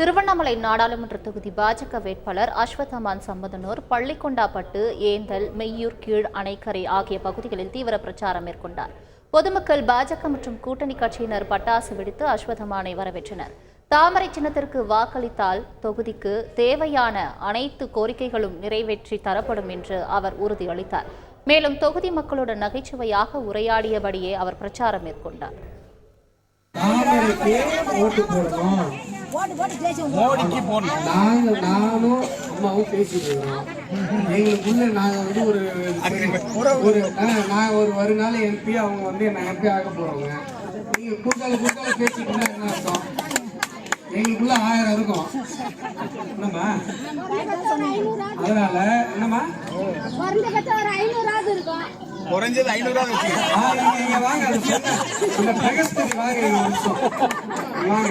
திருவண்ணாமலை நாடாளுமன்ற தொகுதி பாஜக வேட்பாளர் அஸ்வத்தமான் சம்பதனூர் பள்ளிக்கொண்டாப்பட்டு ஏந்தல் மெய்யூர் கீழ் அணைக்கரை ஆகிய பகுதிகளில் தீவிர பிரச்சாரம் மேற்கொண்டார். பொதுமக்கள் பாஜக மற்றும் கூட்டணி கட்சியினர் பட்டாசு வெடித்து அஸ்வத்தமானை வரவேற்றனர். தாமரை சின்னத்திற்கு வாக்களித்தால் தொகுதிக்கு தேவையான அனைத்து கோரிக்கைகளும் நிறைவேற்றி தரப்படும் என்று அவர் உறுதியளித்தார். மேலும் தொகுதி மக்களுடன் நகைச்சுவையாக உரையாடியபடியே அவர் பிரச்சாரம் மேற்கொண்டார். மோடிக்கு போடணும் நாங்க நானும் அம்மாவும் பேசிட்டு இருக்கோம் எங்களுக்குள்ள நாங்க வந்து ஒரு ஒரு நான் ஒரு வருங்கால எம்பி அவங்க வந்து என்ன எம்பி ஆக போறவங்க. நீங்க கூட்டாளி கூட்டாளி பேசிக்கிட்டா என்ன அர்த்தம்? எங்களுக்குள்ள ஆயிரம் இருக்கும். என்னம்மா? அதனால என்னம்மா? ஐநூறாவது குறைஞ்சது இங்க வாங்க வாங்க.